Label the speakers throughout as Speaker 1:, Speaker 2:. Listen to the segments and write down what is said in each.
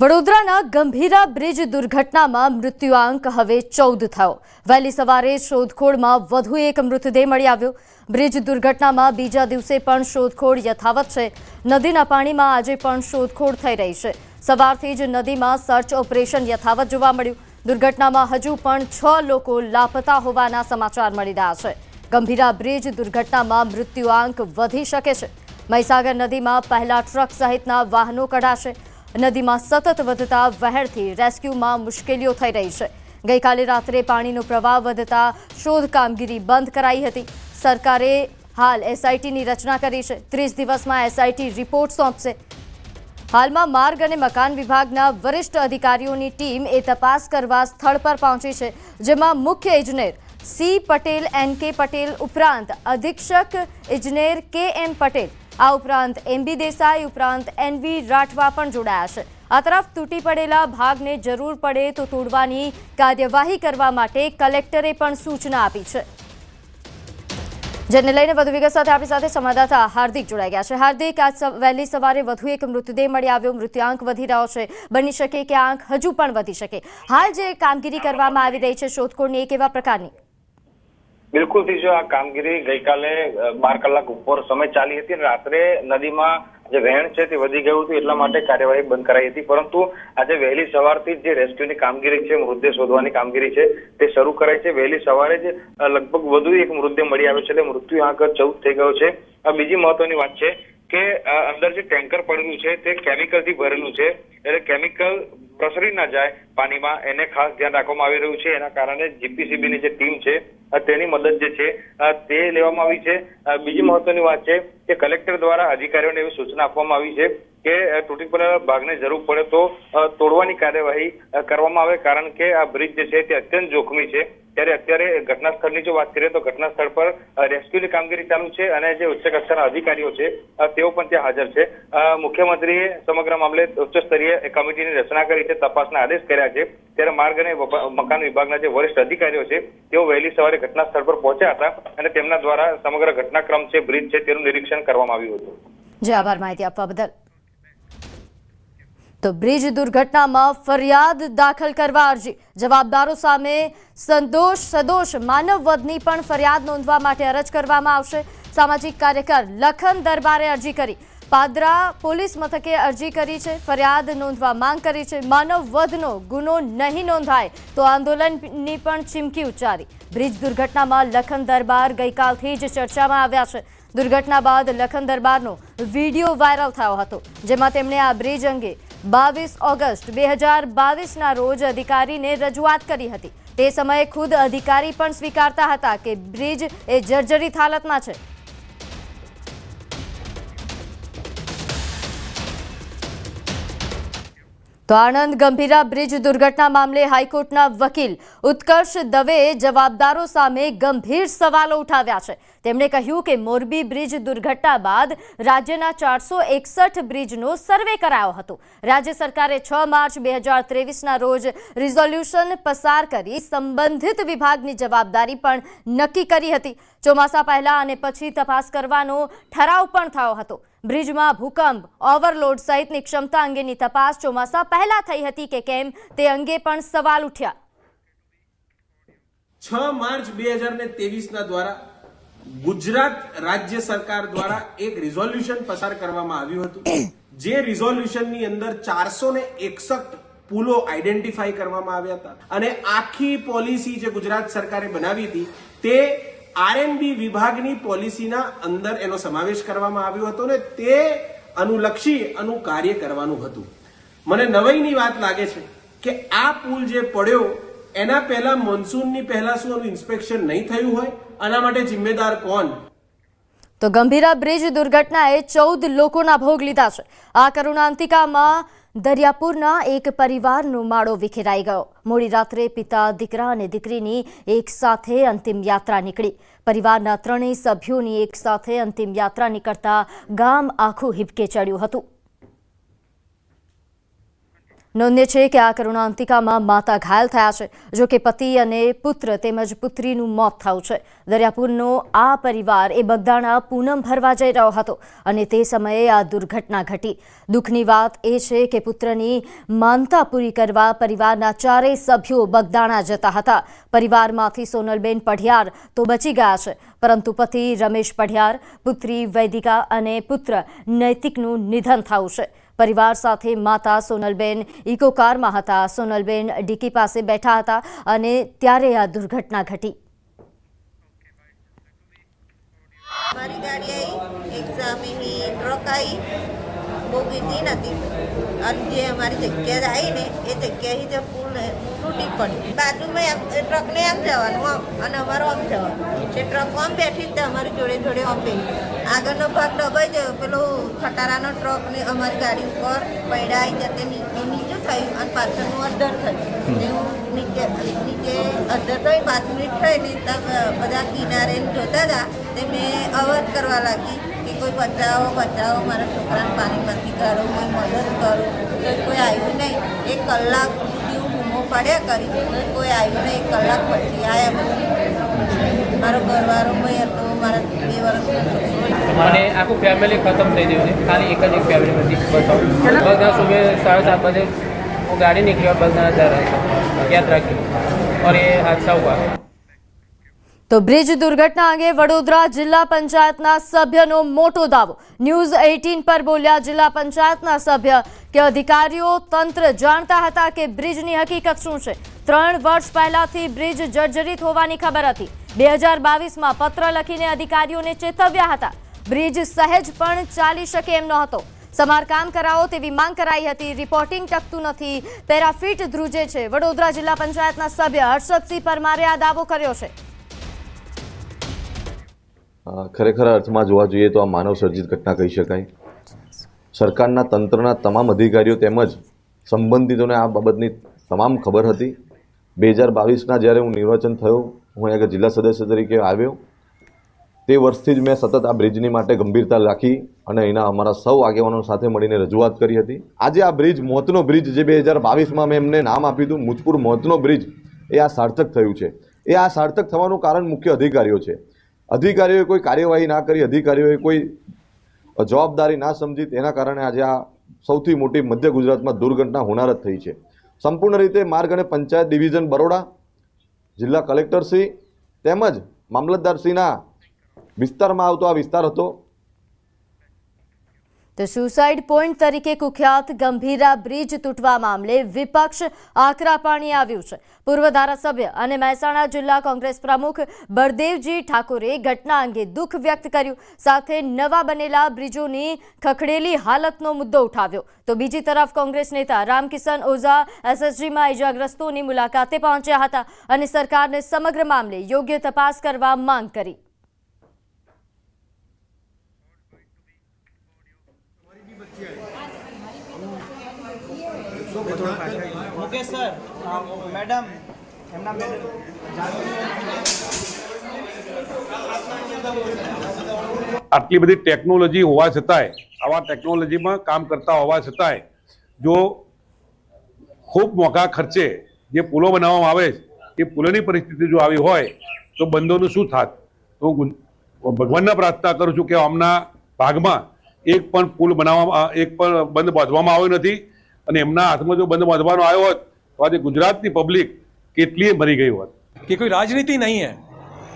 Speaker 1: વડોદરાના ગંભીરા બ્રિજ દુર્ઘટનામાં મૃત્યુઆંક હવે ચૌદ થયો. વહેલી સવારે શોધખોળમાં વધુ એક મૃતદેહ મળી આવ્યો. બ્રિજ દુર્ઘટનામાં બીજા દિવસે પણ શોધખોળ યથાવત છે. નદીના પાણીમાં આજે પણ શોધખોળ થઈ રહી છે. સવારથી જ નદીમાં સર્ચ ઓપરેશન યથાવત જોવા મળ્યું. દુર્ઘટનામાં હજુ પણ છ લોકો લાપતા હોવાના સમાચાર મળી રહ્યા છે. ગંભીરા બ્રિજ દુર્ઘટનામાં મૃત્યુઆંક વધી શકે છે. મહીસાગર નદીમાં પહેલા ટ્રક સહિતના વાહનો કઢાશે નદીમાં સતત વધતા વહેણથી રેસ્ક્યુમાં મુશ્કેલીઓ થઈ રહી છે. ગઈકાલે રાત્રે પાણીનો પ્રવાહ વધતા શોધ કામગીરી બંધ કરાઈ હતી. સરકારે હાલ એસઆઈટીની રચના કરી છે. ત્રીસ દિવસમાં એસઆઈટી રિપોર્ટ સોંપશે. હાલમાં માર્ગ અને મકાન વિભાગના વરિષ્ઠ અધિકારીઓની ટીમ એ તપાસ કરવા સ્થળ પર પહોંચી છે, જેમાં મુખ્ય ઇજનેર સી પટેલ, એન કે પટેલ ઉપરાંત અધિક્ષક ઇજનેર કે એમ પટેલ આ ઉપરાંત એમબી દેસાઈ, ઉપરાંત એનવી રાઠવા પણ જોડાયા છે. આ તરફ તૂટી પડેલા ભાગને જરૂર પડે તો તોડવાની કાર્યવાહી કરવા માટે કલેક્ટરે પણ સૂચના આપી છે. જેને લઈને વધુ વિગત સાથે આપણી સાથે સંવાદદાતા હાર્દિક જોડાઈ ગયા છે. હાર્દિક, આજ વહેલી સવારે વધુ એક મૃતદેહ મળી આવ્યો. મૃત્યુઆંક વધી રહ્યો છે. બની શકે કે આંક હજુ પણ વધી શકે. હાલ જે કામગીરી કરવામાં આવી રહી છે, શોધખોળની એક એવા પ્રકારની?
Speaker 2: બિલકુલથી જો આ કામગીરી ગઈકાલે બાર કલાક ઉપર સમય ચાલી હતી અને રાત્રે નદીમાં જે વહેણ છે તે વધી ગયું હતું એટલા માટે કાર્યવાહી બંધ કરાઈ હતી. પરંતુ આજે વહેલી સવારથી જ રેસ્ક્યુની કામગીરી છે, મૃતદેહ શોધવાની કામગીરી છે, તે શરૂ કરાઈ છે. વહેલી સવારે જ લગભગ વધુ એક મૃતદેહ મળી આવ્યો છે એટલે મૃત્યુ આંક ચૌદ થઈ ગયો છે. આ બીજી મહત્વની વાત છે કે અંદર જે ટેન્કર પડેલું છે તે કેમિકલથી ભરેલું છે. એટલે કેમિકલ પ્રસરી ના જાય પાણીમાં. એને ખાસ ધ્યાન રાખવામાં આવી રહ્યું છે. એના કારણે જીપીસીબીની જે ટીમ છે તેની મદદ જે છે તે લેવામાં આવી છે. બીજી મહત્વની વાત છે કે કલેક્ટર દ્વારા અધિકારીઓને એવી સૂચના આપવામાં આવી છે કે તૂટી પડેલા ભાગને જરૂર પડે તો તોડવાની કાર્યવાહી કરવામાં આવે. કારણ કે આ બ્રિજ જે છે તે અત્યંત જોખમી છે. ત્યારે અત્યારે ઘટના સ્થળની જો વાત કરીએ તો ઘટના સ્થળ પર રેસ્ક્યુની કામગીરી ચાલુ છે અને જે ઉચ્ચ કક્ષાના અધિકારીઓ છે તેઓ પણ ત્યાં હાજર છે. મુખ્યમંત્રીએ સમગ્ર મામલે ઉચ્ચ સ્તરીય કમિટીની રચના કરી છે, તપાસના આદેશ કર્યા છે. ત્યારે માર્ગ અને મકાન વિભાગના જે વરિષ્ઠ અધિકારીઓ છે, તેઓ વહેલી સવારે ઘટના સ્થળ પર પહોંચ્યા હતા અને તેમના દ્વારા સમગ્ર ઘટનાક્રમ છે, બ્રિજ છે, તેનું નિરીક્ષણ કરવામાં આવ્યું હતું.
Speaker 1: જે, આભાર માહિતી આપવા બદલ. તો બ્રિજ દુર્ઘટનામાં ફરિયાદ દાખલ કરવા અરજી. જવાબદારો સામે સંદોષ સદોષ માનવવધની પણ ફરિયાદ નોંધવા માટે અરજ કરવામાં આવશે. સામાજિક કાર્યકર લખન દરબારે અરજી કરી. પાદરા પોલીસ મથકે અરજી કરી છે. ફરિયાદ નોંધવા માંગ કરી છે. માનવવધનો ગુનો નહીં નોંધાય તો આંદોલનની પણ ચીમકી ઉચ્ચારી. બ્રિજ દુર્ઘટનામાં લખન દરબાર ગઈકાલથી જ ચર્ચામાં આવ્યા છે. દુર્ઘટના બાદ લખન દરબારનો વીડિયો વાયરલ થયો હતો, જેમાં તેમણે આ બ્રિજ અંગે બાવીસ ઓગસ્ટ બે હજાર બાવીસના રોજ અધિકારીને રજૂઆત કરી હતી. તે સમયે ખુદ અધિકારી પણ સ્વીકારતા હતા કે બ્રિજ એ જર્જરિત હાલતમાં છે. તો આણંદ ગંભીરા બ્રિજ દુર્ઘટના મામલે હાઈકોર્ટના વકીલ ઉત્કર્ષ દવેએ જવાબદારો સામે ગંભીર સવાલો ઉઠાવ્યા છે. તેમણે કહ્યું કે મોરબી બ્રિજ દુર્ઘટના બાદ રાજ્યના ચારસો એકસઠ બ્રિજનો સર્વે કરાયો હતો. રાજ્ય સરકારે છ માર્ચ બે હજાર ત્રેવીસના રોજ રિઝોલ્યુશન પસાર કરી સંબંધિત વિભાગની જવાબદારી પણ નક્કી કરી હતી. ચોમાસા પહેલા અને પછી તપાસ કરવાનો ઠરાવ પણ થયો હતો. બ્રિજમાં ભૂકંપ, ઓવરલોડ સહિતની ક્ષમતા અંગેની તપાસ ચોમાસા પહેલા થઈ હતી કે કેમ તે અંગે પણ સવાલ ઉઠ્યા.
Speaker 3: છ માર્ચ બે હજાર ને દ્વારા ગુજરાત રાજ્ય સરકાર દ્વારા એક રિઝોલ્યુશન પસાર કરવામાં આવ્યું હતું. જે રિઝોલ્યુશનની અંદર ચારસો ને એકસઠ પુલો આઈડેન્ટિફાઈ કરવામાં આવ્યા હતા. અને આખી પોલિસી જે ગુજરાત સરકારે બનાવી હતી તે આરએનબી વિભાગની પોલિસીના અંદર એનો સમાવેશ કરવામાં આવ્યો હતો ને તે અનુલક્ષી અનુ કાર્ય કરવાનું હતું. મને નવાઈની વાત લાગે છે કે આ પુલ જે પડ્યો, એના પહેલા મોન્સૂનની પહેલા શું એનું ઇન્સ્પેક્શન નહીં થયું હોય? આના માટે જિમ્મેદાર કોણ?
Speaker 1: તો ગંભીરા બ્રિજ દુર્ઘટનાએ ચૌદ લોકોના ભોગ લીધા છે. આ કરુણાંતિકામાં દરિયાપુરના એક પરિવારનો માળો વિખેરાઈ ગયો. મોડી રાત્રે પિતા, દીકરા અને દીકરીની એક સાથે અંતિમ યાત્રા નીકળી. પરિવારના ત્રણેય સભ્યોની એક સાથે અંતિમ યાત્રા નીકળતા ગામ આખું હિબકે ચડ્યું હતું. નોંધ્ય છે કે આ કરુણાંતિકામાં માતા ઘાયલ થયા છે, જો કે પતિ અને પુત્ર તેમજ પુત્રીનું મોત થયું છે. દરિયાપુરનો આ પરિવાર એ બગદાણા પૂનમ ભરવા જઈ રહ્યો હતો અને તે સમયે આ દુર્ઘટના ઘટી. દુઃખની વાત એ છે કે પુત્રની માનતા પૂરી કરવા પરિવારના ચારેય સભ્યો બગદાણા જતા હતા. પરિવારમાંથી સોનલબેન પઢિયાર તો બચી ગયા છે, પરંતુ પતિ રમેશ પઢિયાર, પુત્રી વૈદિકા અને પુત્ર નૈતિકનું નિધન થયું છે. પરિવાર સાથે માતા સોનલબેન, ઇકો કારમાં હતા. સોનલબેન ડીકી પાસે બેઠા હતા અને ત્યારે આ દુર્ઘટના ઘટી.
Speaker 4: મારી ગાડી આવી એક સામેની ટ્રક આવી બહુ ગીતી નથી અને જે અમારી જગ્યા આવી ને એ જગ્યાએ જે પુલ તૂટી પડી બાજુમાં એમ એ ટ્રકને આમ જવાનું આમ અને અમારો આમ જવાનું. જે ટ્રક આમ બેઠી જ અમારી જોડે જોડે બેઠી આગળનો ભાગ દબાઈ ગયો પેલો ખટારાનો ટ્રક ને અમારી ગાડી ઉપર પૈડાઈ જતે નીચે થયું અને પાછળનું અડધર થયું. નીચે નીચે અડધર થઈ પાંચ મિનિટ થઈ ને બધા કિનારે જોતા હતા. તે મેં અવાજ કરવા લાગી કે કોઈ બચાવો બચાવો મારા છોકરાને પાણીમાંથી કાઢો કોઈ મદદ કરો કોઈ આવ્યું નહીં. એક કલાક પાડ્યા કરી તો કોઈ આવ્યું નહીં એક કલાક પછી આવ્યા બધા મારો ઘરવાળો ભાઈ હતો મારા બે વર્ષનો છોકરો
Speaker 5: અને આખું ફેમિલી ખતમ થઈ ગયું છે ખાલી એક જ એક ફેમિલી બધી બતાવું બગદાણા સુબહ साढ़े सात बजे वो गाड़ी निकली और बगदाना जा रहा था यात्रा की और ये हादसा हुआ
Speaker 1: તો બ્રિજ દુર્ઘટના અંગે વડોદરા જિલ્લા પંચાયતના સભ્યનો મોટો દાવો. ન્યૂઝ એઇટીન પર બોલ્યા જિલ્લા પંચાયતના સભ્ય કે અધિકારીઓ તંત્ર જાણતા હતા કે બ્રિજની હકીકત શું છે. ત્રણ વર્ષ પહેલાથી બ્રિજ જર્જરિત હોવાની ખબર હતી. બે હજાર બાવીસમાં પત્ર લખીને અધિકારીઓને ચેતવ્યા હતા. બ્રિજ સહેજ પણ ચાલી શકે એમ નહોતો. સમારકામ કરાવો તેવી માંગ કરાઈ હતી. રિપોર્ટિંગ ટકતું નથી. પેરાફિટ ધ્રુજે છે. વડોદરા જિલ્લા પંચાયતના સભ્ય હર્ષદસિંહ પરમારે આ દાવો કર્યો છે.
Speaker 6: ખરેખર અર્થમાં જોવા જોઈએ તો આ માનવ સર્જિત ઘટના કહી શકાય. સરકારના તંત્રના તમામ અધિકારીઓ તેમજ સંબંધિતોને આ બાબતની તમામ ખબર હતી. બે હજાર બાવીસના જ્યારે હું નિર્વાચન થયો, હું એક જિલ્લા સદસ્ય તરીકે આવ્યો. તે વર્ષથી જ મેં સતત આ બ્રિજની માટે ગંભીરતા રાખી અને એના અમારા સૌ આગેવાનો સાથે મળીને રજૂઆત કરી હતી. આજે આ બ્રિજ મોતનો બ્રિજ જે બે હજાર બાવીસમાં મેં એમને નામ આપ્યું હતું, મુજપુર મોતનો બ્રિજ, એ આ સાર્થક થયું છે. એ આ સાર્થક થવાનું કારણ મુખ્ય અધિકારીઓ છે. અધિકારીઓએ કોઈ કાર્યવાહી ના કરી, અધિકારીઓએ કોઈ જવાબદારી ના સમજી, તેના કારણે આજે આ સૌથી મોટી મધ્ય ગુજરાતમાં દુર્ઘટના હોનાર જ થઈ છે. સંપૂર્ણ રીતે માર્ગ અને પંચાયત ડિવિઝન બરોડા, જિલ્લા કલેક્ટરશ્રી તેમજ મામલતદારશ્રીના વિસ્તારમાં આવતો આ વિસ્તાર હતો.
Speaker 1: તો સુસાઇડ પોઈન્ટ તરીકે કુખ્યાત ગંભીરા બ્રિજ તૂટવા મામલે વિપક્ષ આકરા પાણી આવ્યું છે. પૂર્વ ધારાસભ્ય અને મહેસાણા જિલ્લા કોંગ્રેસ પ્રમુખ બળદેવજી ઠાકોરે ઘટના અંગે દુઃખ વ્યક્ત કર્યું. સાથે નવા બનેલા બ્રિજોની ખખડેલી હાલતનો મુદ્દો ઉઠાવ્યો. તો બીજી તરફ કોંગ્રેસ નેતા રામકિશન ઓઝા એસએસજીમાં ઇજાગ્રસ્તોની મુલાકાતે પહોંચ્યા હતા અને સરકારને સમગ્ર મામલે યોગ્ય તપાસ કરવા માંગ કરી.
Speaker 7: મુકેશ સર મેડમ એમના મેડમ
Speaker 8: આટલી બધી ટેકનોલોજી હોવા છતાંય આવા ટેકનોલોજીમાં કામ કરતા હોવા છતાંય જો ખૂબ મોંઘા ખર્ચે જે પુલો બનાવવામાં આવે છે એ પુલોની પરિસ્થિતિ જો આવી હોય તો બંધોનું શું થાત? તો હું ભગવાનને પ્રાર્થના કરું છું કે આમના ભાગમાં એક પણ પુલ બનાવવામાં એક પણ બંધ બાંધવામાં આવ્યો નથી અને એમના હાથમાં જો બંધ બાંધવાનો આવ્યો હોત તો આજે ગુજરાતની પબ્લિક કેટલીય મરી ગઈ હોત
Speaker 9: कि कोई राजनीति नहीं है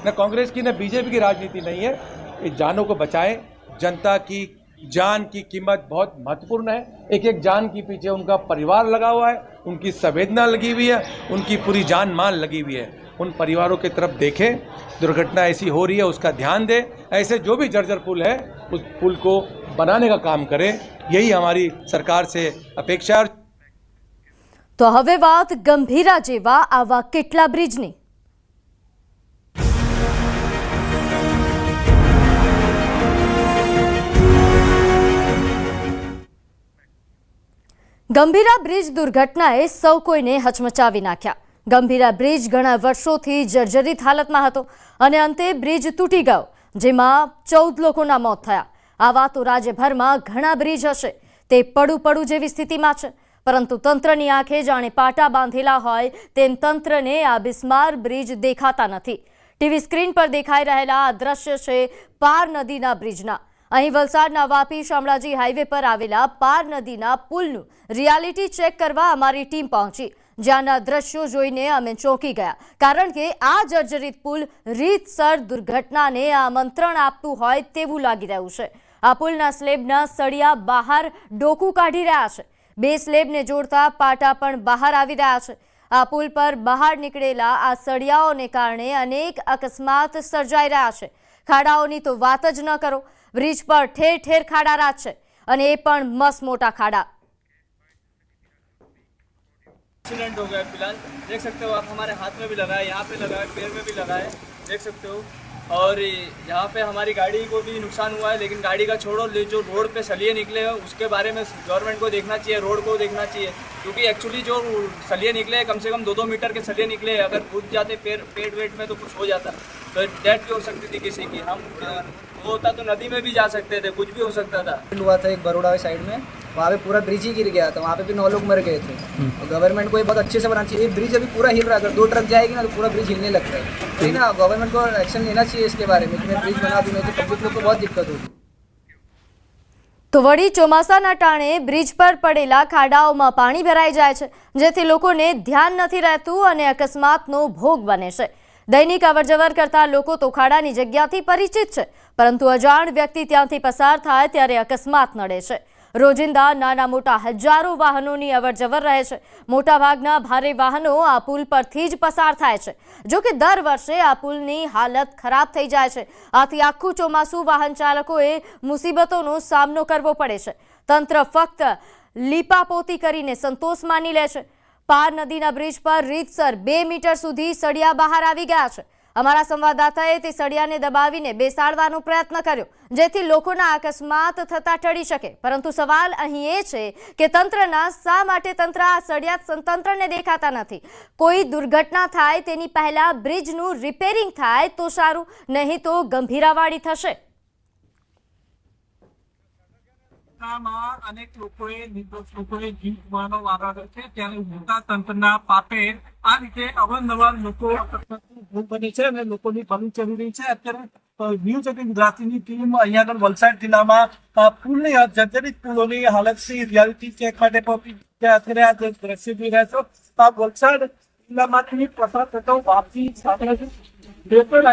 Speaker 9: न कांग्रेस की न बीजेपी की राजनीति नहीं है ये जानों को बचाए जनता की जान की कीमत बहुत महत्वपूर्ण है एक एक जान के पीछे उनका परिवार लगा हुआ है उनकी संवेदना लगी हुई है उनकी पूरी जान मान लगी हुई है उन परिवारों की तरफ देखें दुर्घटना ऐसी हो रही है उसका ध्यान दें ऐसे जो भी जर्जर पुल है उस पुल को बनाने का काम करें यही हमारी सरकार से अपेक्षा है
Speaker 1: તો હવે વાત ગંભીરા જેવા આવા કેટલા બ્રિજની ગંભીરા બ્રિજ દુર્ઘટનાએ સૌ કોઈને હચમચાવી નાખ્યા ગંભીરા બ્રિજ ઘણા વર્ષોથી જર્જરિત હાલતમાં હતો અને અંતે બ્રિજ તૂટી ગયો જેમાં ચૌદ લોકોના મોત થયા આવા તો રાજ્યભરમાં ઘણા બ્રિજ હશે. તે પડું પડું જેવી સ્થિતિમાં છે. પરંતુ તંત્રની આંખે જાણે પાટા બાંધેલા હોય તેમ તંત્રને આ બિસ્માર બ્રિજ દેખાતા નથી. ટીવી સ્ક્રીન પર દેખાઈ રહેલા આ દ્રશ્ય છે પાર નદીના બ્રિજના. અહીં વલસાડના વાપી શામળાજી હાઈવે પર આવેલા પાર નદીના પુલનું રિયાલિટી ચેક કરવા અમારી ટીમ પહોંચી. જ્યાંના દ્રશ્યો જોઈને અમે ચોંકી ગયા. કારણ કે આ જર્જરિત પુલ રીતસર દુર્ઘટનાને આમંત્રણ આપતું હોય તેવું લાગી રહ્યું છે. આ પુલના સ્લેબના સળિયા બહાર ડોકું કાઢી રહ્યા છે. બે સ્લેબને જોડતા પાટા પણ બહાર આવી રહ્યા છે. આ પુલ પર બહાર નીકળેલા આ સળિયાઓને કારણે અનેક અકસ્માત સર્જાઈ રહ્યા છે. ખાડાઓની તો વાત જ ન કરો. બ્રિજ પર ઠેર ઠેર ખાડા રાજ છે. અને એ પણ મસ્ત મોટા ખાડા.
Speaker 7: एक्सीडेंट हो गया फ़िलहाल। देख सकते हो आप, हमारे हाथ में भी लगा है, यहाँ पे लगा है, पैर में भी लगा है। देख सकते हो। और यहाँ पे हमारी गाड़ी को भी नुकसान हुआ है, लेकिन गाड़ी का छोड़ो जो रोड पे सलिए निकले हैं, उसके बारे में गवर्नमेंट को देखना चाहिए, रोड को देखना चाहिए। क्योंकि एक्चुअली जो सलिए निकले हैं, कम से कम दो दो मीटर के सलिए निकले हैं। अगर कूद जाते पेड़ पेड़ वेट में तो कुछ हो जाता। तो डेथ भी हो सकती थी किसी की। हम वो होता तो नदी में भी जा सकते थे कुछ भी हो सकता था
Speaker 10: हुआ था एक बड़ोड़ा साइड में वहाँ पे पूरा ब्रिज ही गिर गया था वहाँ पे भी नौ लोग मर गए थे और गवर्नमेंट को ये बहुत अच्छे से बनाना चाहिए ये ब्रिज अभी पूरा हिल रहा है अगर दो ट्रक जाएगी ना तो पूरा ब्रिज हिलने लगता है तो ये ना गवर्नमेंट को एक्शन लेना चाहिए इसके बारे में कि मैं ब्रिज बना दूँ नहीं तो पब्लिक लोग को बहुत दिक्कत होगी
Speaker 1: તો વળી ચોમાસાના ટાણે બ્રિજ પર પડેલા ખાડાઓમાં પાણી ભરાઈ જાય છે જેથી લોકોને ધ્યાન નથી રહેતું અને અકસ્માતનો ભોગ બને છે દૈનિક અવરજવર કરતા લોકો તોખાડાની જગ્યાથી પરિચિત છે. પરંતુ અજાણ વ્યક્તિ ત્યાંથી પસાર થાય ત્યારે અકસ્માત નડે છે. રોજિંદા નાના મોટા હજારો વાહનોની અવરજવર રહે છે. મોટાભાગના ભારે વાહનો આ પુલ પરથી જ પસાર થાય છે. જો કે દર વર્ષે આ પુલની હાલત ખરાબ થઈ જાય છે. આથી આખું ચોમાસું વાહન ચાલકોએ મુસીબતોનો સામનો કરવો પડે છે. તંત્ર ફક્ત લીપાપોતી કરીને સંતોષ માની લે છે. પાર નદીના બ્રિજ પર રીતસર બે મીટર સુધી સળિયા બહાર આવી ગયા છે. અમારા સંવાદદાતાએ તે સળિયાને દબાવીને બેસાડવાનો પ્રયત્ન કર્યો, જેથી લોકોના અકસ્માત થતા ટળી શકે. પરંતુ સવાલ અહીં એ છે કે તંત્રના શા માટે તંત્ર આ સળિયા તંત્રને દેખાતા નથી? કોઈ દુર્ઘટના થાય તેની પહેલા બ્રિજનું રિપેરિંગ થાય તો સારું, નહીં તો ગંભીરાવાળી થશે.
Speaker 11: ઘટનામાં અનેક લોકોએ, નિર્દોષ લોકોએ જીવ ગુમાવવાનો વારો છે. ત્યારે મોટા તંત્રના પાપે આ રીતે અવારનવાર લોકો ભૂલ બને છે અને લોકોની ભલું ચડી રહી છે. અત્યારે ન્યૂઝ એટીન ગુજરાતીની ટીમ અહીંયા આગળ વલસાડ જિલ્લામાં પુલની જર્જરિત પુલોની હાલતથી રિયાલિટી ચેક માટે પહોંચી ગયા. અત્યારે આ દ્રશ્ય જોઈ રહ્યા છો. આ વલસાડ જિલ્લામાંથી પસાર થતો વાપસી સાંકળાજી નેશનલ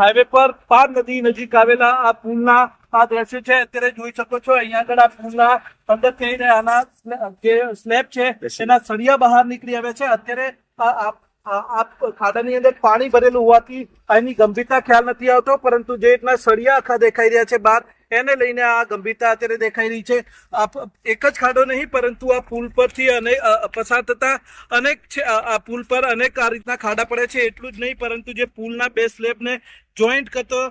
Speaker 11: હાઈવે પર પર નદી નજીક આવેલા આ પુલના આ દ્રશ્ય છે. અત્યારે જોઈ શકો છો અહીંયા આગળ આ પુલના અંદર થઈને આના જે સ્લેબ છે સળિયા બહાર નીકળી આવે છે. અત્યારે આ ખાડાની અંદર પાણી ભરેલું હોવાથી આની ગંભીરતા ખ્યાલ નથી આવતો, પરંતુ જે રીતના સળિયા આખા દેખાઈ રહ્યા છે બહાર એને લઈને આ ગંભીરતા અત્યારે દેખાઈ રહી છે. એક જ ખાડો નહીં, પરંતુ આ પુલ પરથી અને પસાર થતા અનેક આ પુલ પર અનેક આ રીતના ખાડા પડે છે. એટલું જ નહીં, પરંતુ જે પુલના બે સ્લેબને જોઈન્ટ કરતો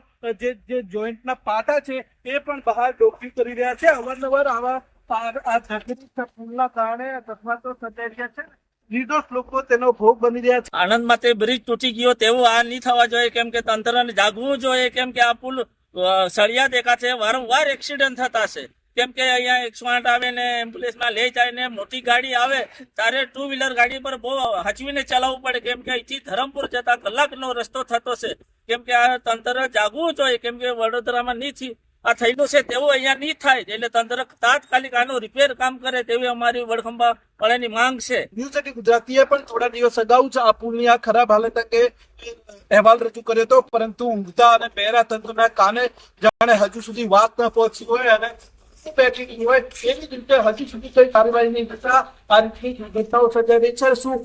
Speaker 11: જે જે જોઈન્ટના પાટા છે, એ પણ બહાર ડોકી કરી રહ્યા છે. અવારનવાર આવા આ આ પુલના કારણે અકસ્માતો સર્જાઈ રહ્યા છે. નિર્દોષ લોકો તેનો ભોગ બની રહ્યા છે.
Speaker 7: આણંદમાં તે બ્રિજ તૂટી ગયો, તેવું આ નહીં થવા જોઈએ. કેમ કે તંત્રને જાગવું જોઈએ. કેમ કે આ પુલ સળિયા દેખા છે. વારંવાર એક્સિડન્ટ થતા છે. કેમ કે અહીંયા એકસો આઠ આવે ને એમ્બ્યુલન્સમાં લઈ જાય ને મોટી ગાડી આવે, ત્યારે ટુ વ્હીલર ગાડી પર બહુ હચવીને ચલાવવું પડે. કેમ કે અહીંથી ધરમપુર જતા કલાકનો રસ્તો થતો છે. કેમ કે આ તંત્ર જાગવું જોઈએ. કેમ કે વડોદરામાં નહીં આ થયેલું છે, તેવું અહીંયા નહીં થાય. એટલે તંત્ર તાત્કાલિક આનું રિપેર કામ કરે તેવી અમારી વડખંભા વાળાની માંગ છે.
Speaker 11: ન્યૂઝ એટી ગુજરાતીએ પણ થોડા દિવસ અગાઉ જ આ પુલની આ ખરાબ હાલત અંગે અહેવાલ રજૂ કર્યો હતો. પરંતુ ઊંઘતા અને પહેરા તંત્રના કાને જાણે હજુ સુધી વાત ન પહોંચી હોય અને હજુ સુધી કોઈ કાર્યવાહી નહીં થતા. આ રીતની દુર્ઘટનાઓ સર્જાઈ રહી છે. શું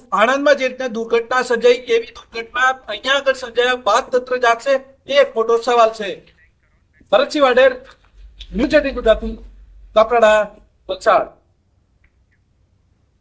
Speaker 11: જે રીતે દુર્ઘટના સર્જાઈ એવી દુર્ઘટના અહીંયા આગળ સર્જાયા બાદ તંત્ર જાગશે એ એક મોટો સવાલ છે. ભરતસિંહ વાડેર ન્યૂઝ ગુજરાતી કપરાડા વલસાડ.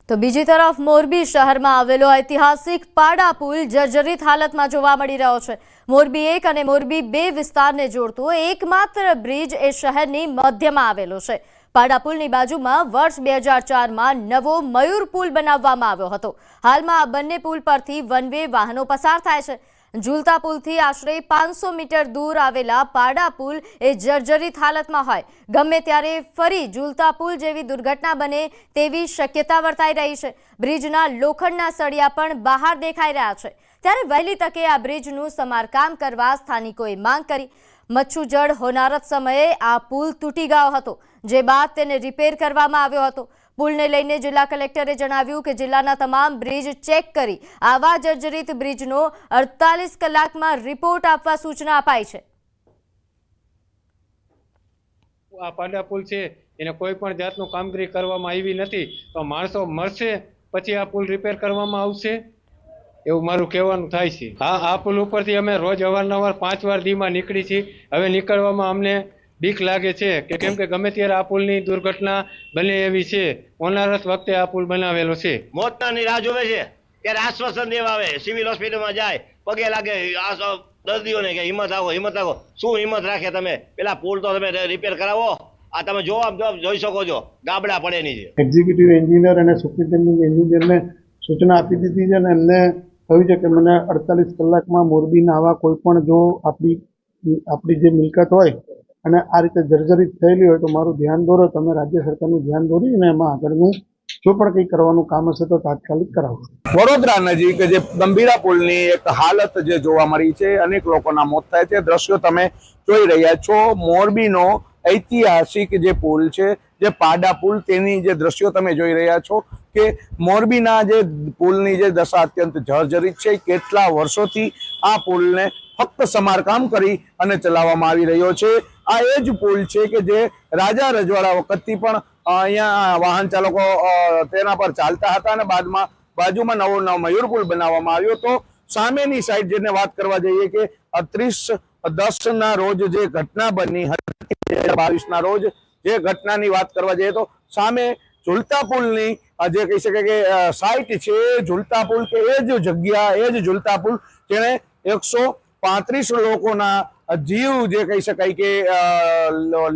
Speaker 1: તો બીજી તરફ મોરબી શહેરમાં આવેલો ઐતિહાસિક પાડા પુલ જર્જરિત હાલતમાં જોવા મળી રહ્યો છે. મોરબી એક અને મોરબી બે વિસ્તારને જોડતો એકમાત્ર બ્રિજ એ શહેરની મધ્યમાં આવેલો છે. પાડા પુલની બાજુમાં વર્ષ બે હજાર ચારમાં નવો મયુર પુલ બનાવવામાં આવ્યો હતો. હાલમાં આ બંને પુલ પરથી વન વે વાહનો પસાર થાય છે. ઝૂલતા પુલથી આશરે પાંચસો મીટર દૂર આવેલા પાડા પુલ એ જર્જરિત હાલતમાં હોય. ગમે ત્યારે ફરી ઝૂલતા પુલ જેવી દુર્ઘટના બને તેવી શક્યતા વર્તાઈ રહી છે. બ્રિજના લોખંડના સળિયા પણ બહાર દેખાઈ રહ્યા છે. ત્યારે વહેલી તકે આ બ્રિજનું સમારકામ કરવા સ્થાનિકોએ માંગ કરી. મચ્છુજળ હોનારત સમયે આ પુલ તૂટી ગયો હતો, જે બાદ તેને રિપેર કરવામાં આવ્યો હતો. પુલને લઈને જિલ્લા કલેક્ટરે જણાવ્યું કે જિલ્લાના તમામ બ્રિજ ચેક કરી આવા જર્જરિત બ્રિજનો અડતાલીસ કલાકમાં રિપોર્ટ આપવા સૂચના અપાઈ છે.
Speaker 5: આ પાડા પુલ છે, એને કોઈ પણ જાતનું કામગીરી કરવામાં આવી નથી, તો માણસો મરશે, પછી આ પુલ રિપેર કરવામાં આવશે? એવું મારું કહેવાનું થાય છે. હા, આ પુલ ઉપરથી અમે રોજ અવારનવાર પાંચ વાર દીમાં નીકળી છીએ. હવે નીકળવામાં અમને બીક લાગે છે કે કેમ કે ગમે ત્યારે આ પુલની દુર્ઘટના બને એવી છે ઓનારસ વખતે આ પુલ બનાવેલો છે.
Speaker 12: મોતની રાહ જોવે છે ત્યારે આશ્વાસન દેવા આવે સિવિલ હોસ્પિટલમાં જાય પગે લાગે આ સ- દર્દીઓને કે હિંમત આવો હિંમત આવો શું હિંમત રાખે તમે? પેલા પુલ તો તમે રિપેર કરાવો આ તમે જો આમ જો જોઈ શકો છો. ગાબડા પડેની છે
Speaker 13: એક્ઝિક્યુટિવ એન્જિનિયર અને સુપ્રિન્ટેન્ડિંગ એન્જિનિયરને સૂચના આપી દીધી છે અને એમને કહ્યું છે કે મને અડતાલીસ કલાકમાં મોરબીના આવા કોઈ પણ જો આપણી આપણી જે મિલકત હોય અને આ રીતે જર્જરિત થયેલી હોય તો મારું ધ્યાન દોરો, તમે રાજ્ય સરકારનું ધ્યાન દોરીને એમાં આગળનું જો પણ કંઈ કરવાનું કામ હશે તો તાત્કાલિક કરાવો.
Speaker 14: વડોદરા નજીક જે ગંભીરા પુલની એક હાલત જે જોવા મળી છે, અનેક લોકોના મોત થાય છે. દ્રશ્યો તમે જોઈ રહ્યા છો. મોરબીનો ઐતિહાસિક જે પુલ છે, જે પાડા પુલ, તેની જે દ્રશ્યો તમે જોઈ રહ્યા છો કે મોરબીના જે પુલની જે દશા અત્યંત જર્જરિત છે. કેટલા વર્ષોથી આ પુલને ફક્ત સમારકામ કરી અને ચલાવવામાં આવી રહ્યો છે. આ એ જ પુલ છે કે જે રાજા રજવાડા વખતથી પણ અહીંયા વાહન ચાલકો તેના પર ચાલતા હતા અને બાદમાં બાજુમાં નવો નવો મયુર પુલ બનાવવામાં આવ્યો તો સામેની સાઈડ જેને વાત કરવા જઈએ કે ત્રીસ દસ ના રોજ જે ઘટના બની હતી બાવીસ ના રોજ જે ઘટનાની વાત કરવા જઈએ તો સામે ઝુલતા પુલની જે કહી શકાય કે સાઈટ છે ઝુલતા પુલ કે એ જ જગ્યા, એ જ ઝુલતા પુલ, જેણે એકસો પાંત્રીસ લોકોના જીવ જે કહી શકાય કે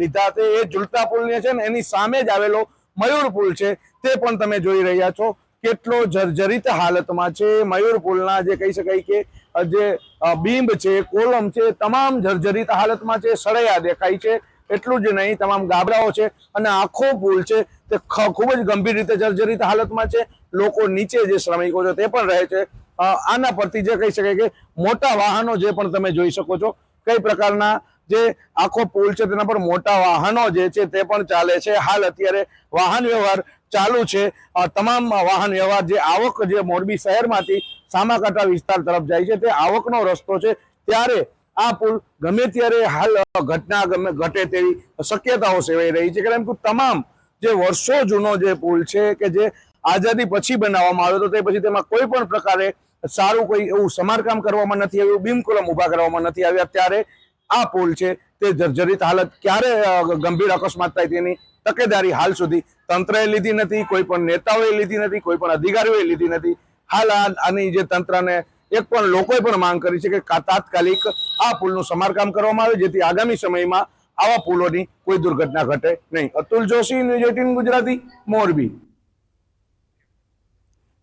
Speaker 14: લીધા તે એ ઝુલતા પુલની છે ને એની સામે જ આવેલો મયુર પુલ છે, તે પણ તમે જોઈ રહ્યા છો. કેટલો જર્જરિત હાલતમાં છે મયુર પુલના જે કહી શકાય કે જે બીંબ છે, કોલમ છે, તમામ જર્જરિત હાલતમાં છે, સળૈયા દેખાય છે. એટલું જ નહીં, તમામ ગાબડાઓ છે અને આખો પુલ છે, તે ખૂબ જ ગંભીર રીતે જર્જરિત હાલતમાં છે. લોકો નીચે જે શ્રમિકો છે તે પણ રહે છે. આના પરથી જે કહી શકાય કે મોટા વાહનો જે પણ તમે જોઈ શકો છો, કઈ પ્રકારના જે આખો પુલ છે તેના પર મોટા વાહનો જે છે તે પણ ચાલે છે. હાલ અત્યારે વાહન વ્યવહાર ચાલુ છે. તમામ વાહન વ્યવહાર જે આવક જે મોરબી શહેરમાંથી સામાકાંઠા વિસ્તાર તરફ જાય છે તે આવકનો રસ્તો છે. ત્યારે આ પુલ ગમે ત્યારે હાલ ઘટના ગમે ઘટે તેવી શક્યતાઓ સેવાઈ રહી છે. કારણ કે તમામ જે વર્ષો જૂનો જે પુલ છે કે જે આઝાદી પછી બનાવવામાં આવ્યો હતો તે પછી તેમાં કોઈ પણ પ્રકારે સારું કોઈ એવું સમારકામ કરવામાં નથી આવ્યું બિમકુલમ ઊભા કરવામાં નથી આવ્યા. ત્યારે આ પુલ છે તે જર્જરિત હાલત ક્યારે ગંભીર અકસ્માત થાય તેની તકેદારી હાલ સુધી તંત્રએ લીધી નથી, કોઈ પણ નેતાઓએ લીધી નથી, કોઈ પણ અધિકારીઓએ લીધી નથી. હાલ આની જે તંત્રને એક પણ લોકોએ પણ માંગ કરી છે કે, તાત્કાલિક આ પુલનું સમારકામ કરવામાં આવે, જેથી આગામી સમયમાં આવા પુલોની કોઈ દુર્ઘટના ઘટે નહીં. Atul Joshi, news eighteen Gujarati, Morbi.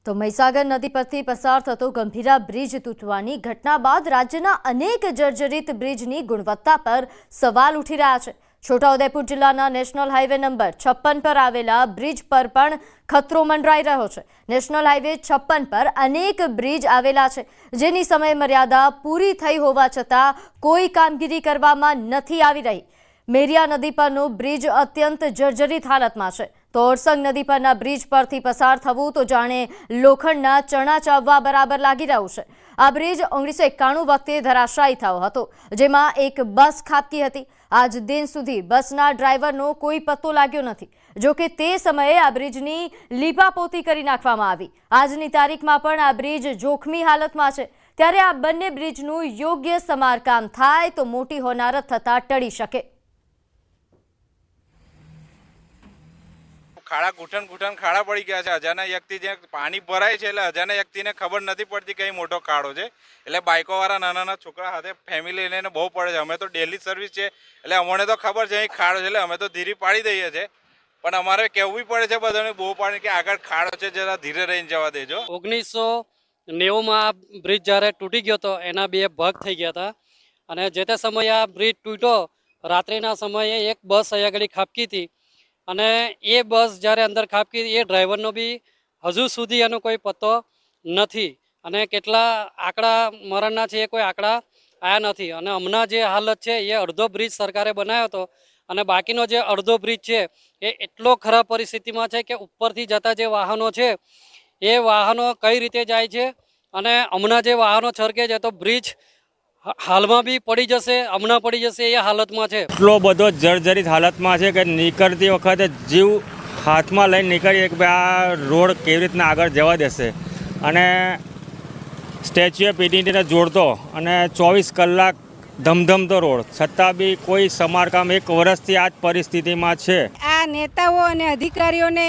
Speaker 1: તો મહીસાગર નદી પરથી પસાર થતો ગંભીરા બ્રિજ તૂટવાની ઘટના બાદ રાજ્યના અનેક જર્જરિત બ્રિજની ગુણવત્તા પર સવાલ ઉઠી રહ્યા છે. છોટાઉદેપુર જિલ્લાના નેશનલ હાઈવે નંબર છપ્પન પર આવેલા બ્રિજ પર પણ ખતરો મંડરાઈ રહ્યો છે. નેશનલ હાઈવે છપ્પન પર અનેક બ્રિજ આવેલા છે. જેની સમય મર્યાદા પૂરી થઈ હોવા છતાં કોઈ કામગીરી કરવામાં નથી આવી રહી. મેરિયા નદી પરનો બ્રિજ અત્યંત જર્જરિત હાલતમાં છે. તો ઓરસંગ નદી પરના બ્રિજ પરથી પસાર થવું તો જાણે લોખંડના ચણા ચાવવા બરાબર લાગી રહ્યું છે. આ બ્રિજ ઓગણીસો એકાણું વખતે ધરાશાયી થયો હતો, જેમાં એક બસ ખાબકી હતી. આજ દિન સુધી બસના ડ્રાઈવરનો કોઈ પત્તો લાગ્યો નથી. જોકે તે સમયે આ બ્રિજની લીપાપોતી કરી નાખવામાં આવી. આજની તારીખમાં પણ આ બ્રિજ જોખમી હાલતમાં છે. ત્યારે આ બંને બ્રિજનું યોગ્ય સમારકામ થાય તો મોટી હોનારત થતાં ટળી શકે.
Speaker 15: ખાડા ઘૂંટણ ઘૂંટણ ખાડા પડી ગયા છે. અજાના વ્યક્તિ જે પાણી ભરાય છે એટલે અજાના વ્યક્તિને ખબર નથી પડતી કઈ મોટો ખાડો છે. એટલે બાઇકોવાળા નાના નાના છોકરા સાથે ફેમિલી લઈને બહુ પડે છે. અમે તો ડેલી સર્વિસ છે. એટલે અમને તો ખબર છે અહીં ખાડો છે. એટલે અમે તો ધીરી પાડી દઈએ છીએ પણ અમારે કહેવું પડે છે બધાને બહુ પાણી કે આગળ ખાડો છે, જરા ધીરે રહીને જવા દેજો.
Speaker 5: ઓગણીસો
Speaker 16: નેવુંમાં બ્રિજ જ્યારે તૂટી ગયો હતો એના બે ભાગ થઈ ગયા હતા. અને જે તે સમયે આ બ્રિજ તૂટ્યો, રાત્રિના સમયે એક બસ અહીંયા આગળ ખાબકી હતી. અને એ બસ જ્યારે અંદર ખાબકી, એ ડ્રાઈવરનો બી હજુ સુધી એનો કોઈ પત્તો નથી. અને કેટલા આંકડા મરણના છે એ કોઈ આંકડા આવ્યા નથી. અને હમણાં જે હાલત છે, એ અડધો બ્રિજ સરકારે બનાવ્યો હતો અને બાકીનો જે અડધો બ્રિજ છે, એ એટલો ખરાબ પરિસ્થિતિમાં છે કે ઉપરથી જતા જે વાહનો છે, એ વાહનો કઈ રીતે જાય છે? અને હમણાં જે વાહનો છરકે છે, તો બ્રિજ હાલમાં બી પડી જશે હમણાં પડી જશે એ હાલતમાં છે.
Speaker 17: એટલો બધો જર્જરિત હાલતમાં છે કે નીકળતી વખતે જીવ હાથમાં લઈને નીકળીએ કે ભાઈ આ રોડ કેવી રીતના આગળ જવા દેશે. અને સ્ટેચ્યુ ઓફ યુનિટીને જોડતો અને ચોવીસ કલાક ધમધમતો રોડ. છતાં બી કોઈ સમારકામ એક વર્ષથી આ જ પરિસ્થિતિમાં છે.
Speaker 18: આ નેતાઓ અને અધિકારીઓને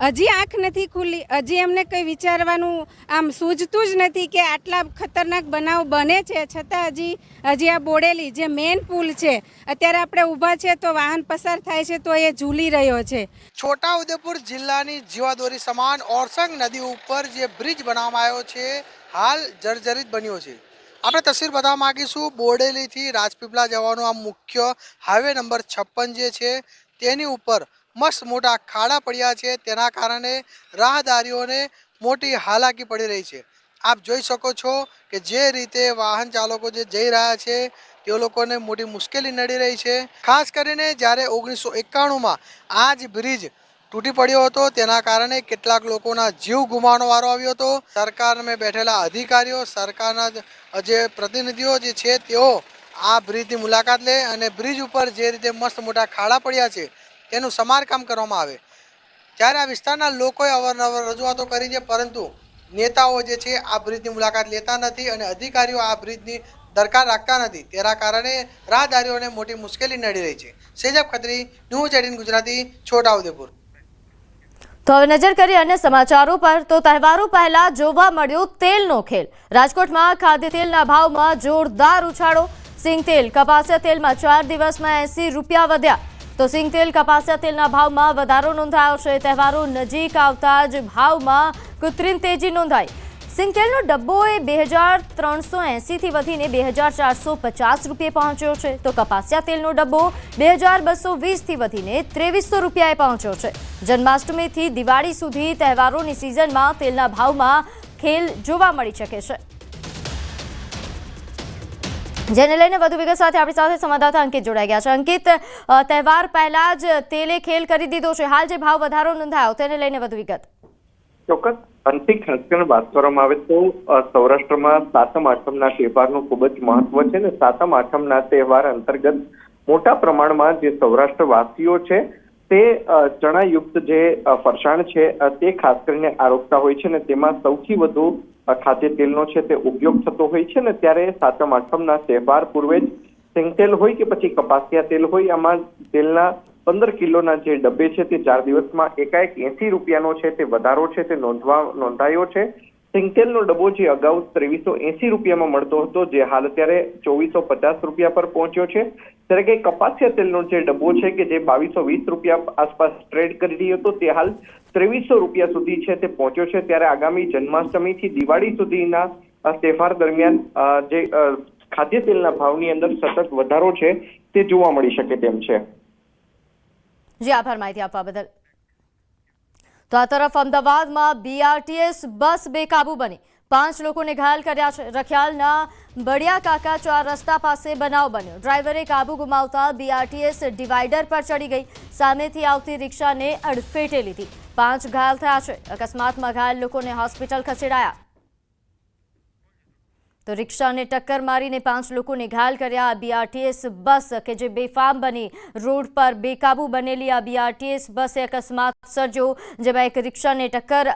Speaker 18: હજી આંખ નથી ખુલ્લી. હજી એમને કંઈ વિચારવાનું આમ સૂઝતું જ નથી કે આટલા ખતરનાક બનાવ બને છે. છતાં હજી હજી આ બોડેલી જે મેઇન પુલ છે, અત્યારે આપણે ઊભા છે તો વાહન પસાર થાય છે તો એ ઝૂલી રહ્યો છે.
Speaker 19: છોટાઉદેપુર જિલ્લાની જીવાદોરી સમાન ઓરસંગ નદી ઉપર જે બ્રિજ બનાવવામાં આવ્યો છે, હાલ જર્જરિત બન્યો છે. આપણે તસવીર બતાવવા માગીશું, બોડેલીથી રાજપીપળા જવાનો આ મુખ્ય હાઈવે નંબર છપ્પન જે છે, તેની ઉપર મસ્ત મોટા ખાડા પડ્યા છે. તેના કારણે રાહદારીઓને મોટી હાલાકી પડી રહી છે. આપ જોઈ શકો છો કે જે રીતે વાહન ચાલકો જે જઈ રહ્યા છે તે લોકોને મોટી મુશ્કેલી નડી રહી છે. ખાસ કરીને જ્યારે ઓગણીસો એકાણુંમાં આ જ બ્રિજ તૂટી પડ્યો હતો, તેના કારણે કેટલાક લોકોના જીવ ગુમાવવાનો વારો આવ્યો હતો. સરકારમાં બેઠેલા અધિકારીઓ, સરકારના જે પ્રતિનિધિઓ જે છે, તેઓ આ બ્રિજની મુલાકાત લે અને બ્રિજ ઉપર જે રીતે મસ્ત મોટા ખાડા પડ્યા છે તેનું સમારકામ કરવામાં આવે. જ્યારે આ વિસ્તારના લોકોએ અવારનવાર રજૂઆતો કરી છે, પરંતુ નેતાઓ જે છે, આ બ્રિજની મુલાકાત લેતા નથી અને અધિકારીઓ આ બ્રિજની દરકાર રાખતા નથી. તેના કારણે રાહદારીઓને મોટી મુશ્કેલી નડી રહી છે. Sejab Khatri, news eighteen Gujarati, Chhota Udaipur.
Speaker 1: તો હવે નજર કરીએ અન્ય સમાચારો પર. તો તહેવારો પહેલા જોવા મળ્યો તેલનો ખેલ. રાજકોટમાં ખાદ્ય તેલના ભાવમાં જોરદાર ઉછાળો. સિંગ તેલ કપાસિયા તેલમાં ચાર દિવસમાં એસી રૂપિયા વધ્યા. તો સિંગ તેલ કપાસિયા તેલના ભાવમાં વધારો નોંધાયો છે. તહેવારો નજીક આવતા જ ભાવમાં કૃત્રિમ તેજી નોંધાઈ. સિંગ તેલનો ડબ્બો એ બે હજાર ત્રણસો એંસીથી વધીને બે હજાર ચારસો પચાસ રૂપિયે પહોંચ્યો છે. તો કપાસિયા તેલનો ડબ્બો બે હજાર બસો વીસથી વધીને ત્રેવીસો રૂપિયાએ પહોંચ્યો છે. જન્માષ્ટમીથી દિવાળી સુધી તહેવારોની સિઝનમાં તેલના ભાવમાં ખેલ જોવા મળી શકે છે. જેને લઈને વધુ વિગત સાથે આપણી સાથે સંવાદદાતા અંકિત જોડાઈ ગયા છે. અંકિત તહેવાર પહેલા જ તેલે ખેલ કરી દીધો છે. હાલ જે ભાવ વધારો નોંધાયો, તેને લઈને વધુ વિગત.
Speaker 20: ચોક્કસ. અંતિક ખાસ વાત કરવામાં આવે તો સૌરાષ્ટ્રમાં સાતમ, આઠમના તહેવારનું ખૂબ જ મહત્વ છે ને સાતમ, આઠમના તહેવાર અંતર્ગત મોટા પ્રમાણમાં જે સૌરાષ્ટ્રવાસીઓ છે, તે ચણાયુક્ત જે ફરસાણ છે તે ખાસ કરીને આરોગતા હોય છે ને તેમાં સૌથી વધુ ખાદ્ય તેલનો છે તે ઉપયોગ થતો હોય છે ને ત્યારે સાતમ આઠમના તહેવાર પૂર્વે જ સિંગતેલ હોય કે પછી કપાસિયા તેલ હોય, આમાં તેલના પંદર કિલોના જે ડબ્બે છે તે ચાર દિવસમાં એકાએક એસી રૂપિયાનો છે, તે વધારો છે, તે નોંધવા, નોંધાયો છે. સિંગતેલનો ડબ્બો જે અગાઉ ત્રેવીસો એસી રૂપિયામાં મળતો હતો, જે હાલ અત્યારે ચોવીસો પચાસ રૂપિયા પર પહોંચ્યો છે. ત્યારે કે કપાસિયા તેલનો જે ડબ્બો છે કે જે બાવીસો વીસ રૂપિયા આસપાસ ટ્રેડ કરી રહ્યો હતો, તે હાલ ત્રેવીસો રૂપિયા સુધી છે તે પહોંચ્યો છે. ત્યારે આગામી જન્માષ્ટમીથી દિવાળી સુધીના તહેવાર દરમિયાન જે ખાદ્ય તેલના ભાવની અંદર સતત વધારો છે તે જોવા મળી શકે તેમ છે.
Speaker 1: જી, આભાર માહિતી આપવા બદલ. તો આ તરફ અમદાવાદમાં બીઆરટીએસ બસ બેકાબુ બની. પાંચ લોકોને ઘાયલ કર્યા છે. રખિયાલના બળિયા કાકા ચાર રસ્તા પાસે બનાવ બન્યો. ડ્રાઈવરે કાબુ ગુમાવતા બીઆરટીએસ ડિવાઈડર પર ચડી ગઈ. સામેથી આવતી રિક્ષાને અડફેટે લીધી. પાંચ ઘાયલ થયા છે. અકસ્માતમાં ઘાયલ લોકોને હોસ્પિટલ ખસેડાયા. તો રિક્ષાને ટક્કર મારીને પાંચ લોકોને ઘાયલ કર્યા બીઆરટીએસ બસ કે જે બેફામ બની રોડ પર બેકાબુ બનેલી આ બીઆરટીએસ બસે અકસ્માત સર્જો જેમાં એક રિક્ષાને ટક્કર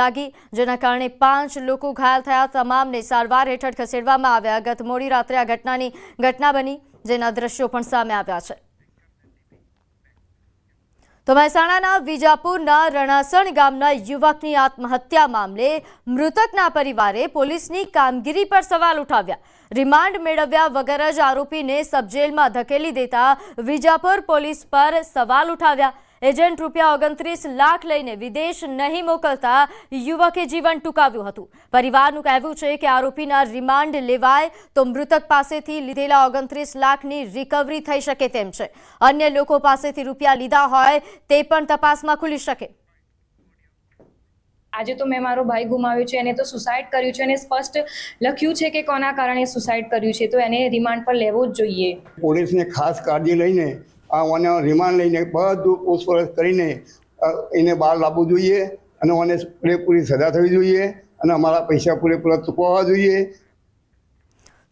Speaker 1: લાગી, જેના કારણે પાંચ લોકો ઘાયલ થયા. તમામને સારવાર હેઠળ ખસેડવામાં આવ્યા. ગત મોડી રાત્રે આ ઘટનાની ઘટના બની, જેના દ્રશ્યો પણ સામે આવ્યા છે. તો મહેસાણાના વિજાપુરના રણાસણ ગામના યુવકની આત્મહત્યા મામલે મૃતકના પરિવારે પોલીસની કામગીરી પર સવાલ ઉઠાવ્યા. રિમાન્ડ મેળવ્યા વગર જ આરોપીને સબજેલમાં ધકેલી દેતા વિજાપુર પોલીસ પર સવાલ ઉઠાવ્યા. એજન્ટ રૂપિયા ઓગણત્રીસ લાખ લઈને વિદેશ નહીં મોકલતા યુવકે જીવન ટૂંકાવ્યું હતું. પરિવારનું કહેવું છે કે આરોપીના રિમાન્ડ લેવાય તો મૃતક પાસેથી લીધેલા ઓગણત્રીસ લાખની રિકવરી થઈ શકે તેમ છે. અન્ય લોકો પાસેથી રૂપિયા લીધા હોય તે પણ તપાસમાં ખુલી શકે.
Speaker 21: આજે તો મેં મારો ભાઈ ગુમાવ્યો છે એને તો સુસાઇડ કર્યું છે અને સ્પષ્ટ લખ્યું છે કે કોના કારણે સુસાઇડ કર્યું છે તો એને રિમાન્ડ પર લેવો જ જોઈએ.
Speaker 22: પોલીસને ખાસ કાળજી લઈને ઓને રિમાન્ડ લઈને બધું પૂછપરછ કરીને એને બહાર લાવવું જોઈએ અને ઓને પૂરેપૂરી સજા થવી જોઈએ અને અમારા પૈસા પૂરેપૂરા ચૂકવવા જોઈએ.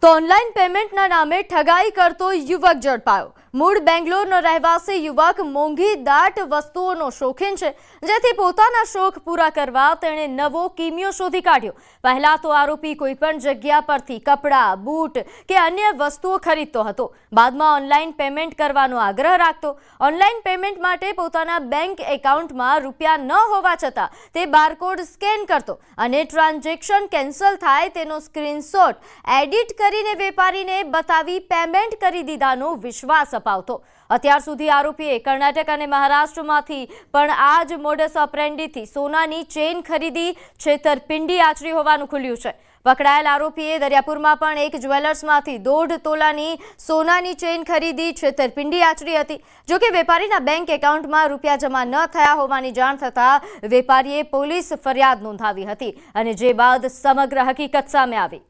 Speaker 1: તો ઓનલાઈન પેમેન્ટના નામે ઠગાઈ કરતો યુવક ઝડપાયો. મૂળ બેંગ્લોરનો રહેવાસી યુવક મોંઘી દાટ વસ્તુઓનો શોખીન છે, જેથી પોતાના શોખ પૂરા કરવા તેણે નવો કિમિયો શોધી કાઢ્યો. પહેલા તો આરોપી કોઈપણ જગ્યા પરથી કપડાં, બૂટ કે અન્ય વસ્તુઓ ખરીદતો હતો. બાદમાં ઓનલાઈન પેમેન્ટ કરવાનો આગ્રહ રાખતો. ઓનલાઈન પેમેન્ટ માટે પોતાના બેંક એકાઉન્ટમાં રૂપિયા ન હોવા છતાં તે બારકોડ સ્કેન કરતો અને ટ્રાન્ઝેક્શન કેન્સલ થાય તેનો સ્ક્રીનશોટ એડિટ કરીને વેપારીને બતાવી પેમેન્ટ કરી દીધાનો વિશ્વાસ અપાવતો અત્યાર સુધી આરોપીએ કર્ણાટક અને મહારાષ્ટ્રમાંથી પણ આ જ મોડસ ઓપરેન્ડીથી સોનાની ચેન ખરીદી છેતરપિંડી આચરી હોવાનું ખુલ્યું છે. પકડાયેલ આરોપીએ દરિયાપુરમાં પણ એક જ્વેલર્સમાંથી દોઢ તોલાની સોનાની ચેઇન ખરીદી છેતરપિંડી આચરી હતી. જો કે વેપારીના બેંક એકાઉન્ટમાં રૂપિયા જમા ન થયા હોવાની જાણ થતાં વેપારીએ પોલીસ ફરિયાદ નોંધાવી હતી અને જે બાદ સમગ્ર હકીકત સામે આવી.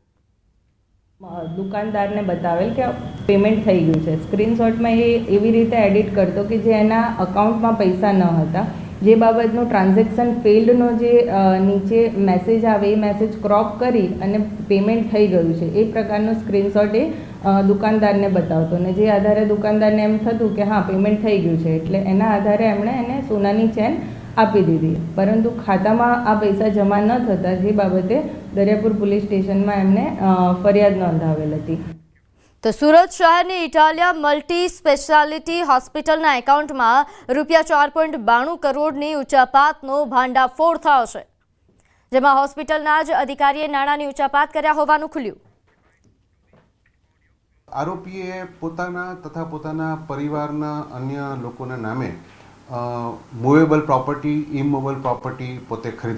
Speaker 23: દુકાનદારને બતાવેલ કે પેમેન્ટ થઈ ગયું છે. સ્ક્રીનશોટમાં એ એવી રીતે એડિટ કરતો કે જે એના અકાઉન્ટમાં પૈસા ન હતા. જે બાબતનું ટ્રાન્ઝેક્શન ફેલ્ડનો જે નીચે મેસેજ આવે, એ મેસેજ ક્રોપ કરી અને પેમેન્ટ થઈ ગયું છે. એ પ્રકારનો સ્ક્રીનશોટ એ દુકાનદારને બતાવતો. અને જે આધારે દુકાનદારને એમ થતું કે હા, પેમેન્ટ થઈ ગયું છે, એટલે એના આધારે એમણે એને સોનાની ચેન આપી દીધી. પરંતુ ખાતામાં આ પૈસા જમા ન થતા, જે બાબતે દરિયાપુર પોલીસ સ્ટેશનમાં એમને ફરિયાદ નોંધાવેલ હતી.
Speaker 1: તો સુરત શહેરની ઇટાલિયા મલ્ટી સ્પેશિયાલિટી હોસ્પિટલના એકાઉન્ટમાં રૂપિયા ચાર પોઈન્ટ બાણું કરોડની ઉચાપાતનો ભાંડાફોડ થયો છે. જેમાં હોસ્પિટલના જ અધિકારીએ નાણાંની ઉચાપાત કર્યા હોવાનું ખુલ્યું.
Speaker 24: આરોપીએ પોતાના તથા પોતાના પરિવારના અન્ય લોકોના નામે મૂવેબલ પ્રોપર્ટી ઇમૂવેબલ પ્રોપર્ટી પોતે ખરીદ